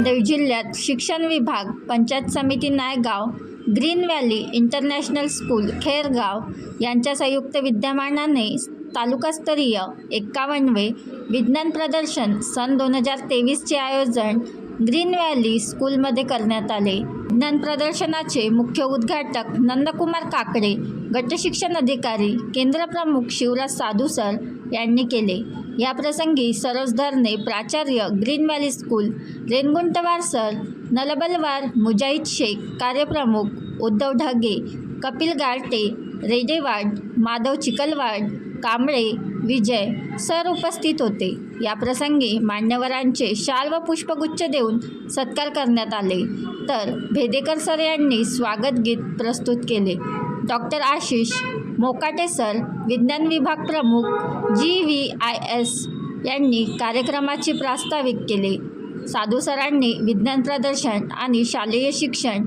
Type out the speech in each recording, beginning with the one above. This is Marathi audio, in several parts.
नांदेड जिल्ह्यात शिक्षण विभाग पंचायत समिती Naigaon green valley international school Khergaon यांच्या संयुक्त विद्यमानाने तालुकास्तरीय एक्कावनवे विज्ञान प्रदर्शन सन दोन हजार तेवीसचे आयोजन ग्रीन व्हॅली स्कूलमध्ये करण्यात आले. विज्ञान प्रदर्शनाचे मुख्य उद्घाटक नंदकुमार काकडे गटशिक्षण अधिकारी केंद्रप्रमुख शिवराज साधू सर यांनी केले. याप्रसंगी सरोज धरणे प्राचार्य green valley school Rengunthwar sir Nalbalwar Mujahid Shaikh कार्यप्रमुख Uddhav Dhage Kapil Garte Redewad Madhav Chikalwad Kamble Vijay sir उपस्थित होते. या प्रसंगी मान्यवरांचे शाल व पुष्पगुच्छ देऊन सत्कार करण्यात आले. तर भेदेकर सर यांनी स्वागत गीत प्रस्तुत केले. डॉक्टर आशिष मोकाटे सर विज्ञान विभाग प्रमुख जी व्ही आय एस यांनी कार्यक्रमाचे प्रास्ताविक केले. साधू सरांनी विज्ञान प्रदर्शन आणि शालेय शिक्षण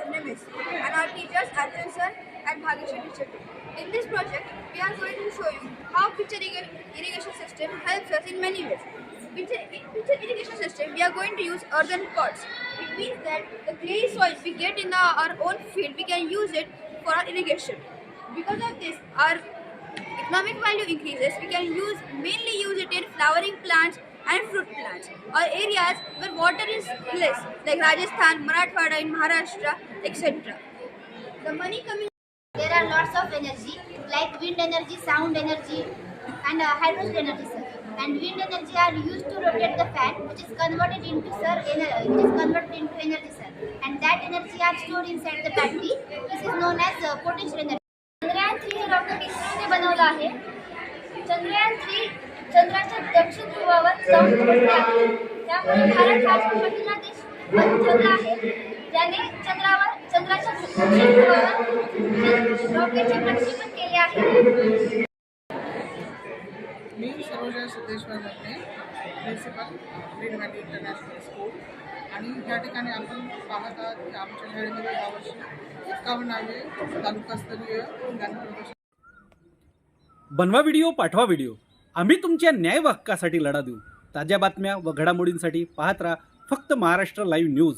In this project, we are going to show you how irrig- irrigation system helps us in many ways. Picture, picture irrigation system, we are going to use earthen pots. It means that the clay soil we get in our own field, we can use it for our irrigation. Because of this, our economic value increases. We can use mainly use it in flowering plants and fruit plants or areas where water is less, like Rajasthan, Marathwada in Maharashtra, etc. The money coming There are lots of energy like wind energy, sound energy, and uh, hydrogen energy, sir. And wind energy are used to rotate the fan, which is converted into sir, ener- which is converted into energy, sir. And that energy are stored inside the battery. This is known as uh, potential energy. Chandrayaan three हे रॉकेट इसरोने बनवलं आहे चंद्रयान थ्री चंद्राच्या दक्षिण ध्रुवावर जाऊन पोहोचले आहे त्यामुळे भारत हा जो पहिला देश बन- ठरला आहे ज्याने चंद्रावर चंद्राच्या रॉकेटचे प्रक्षेपण केले आहे. मी Saroja Siddheshwar Lagne principal green valley international school आणि या ठिकाणी आपण पाहत आहात की आमच्या शाळेमध्ये यावर्षी एकावन्नावे तालुकास्तरीय ज्ञान प्रदर्शन बनवा व्हिडिओ पाठवा व्हिडिओ आम्ही तुमच्या न्याय हक्कासाठी लढा देऊ. ताज्या बातम्या व घडामोडींसाठी पाहत राहा फक्त महाराष्ट्र लाईव्ह न्यूज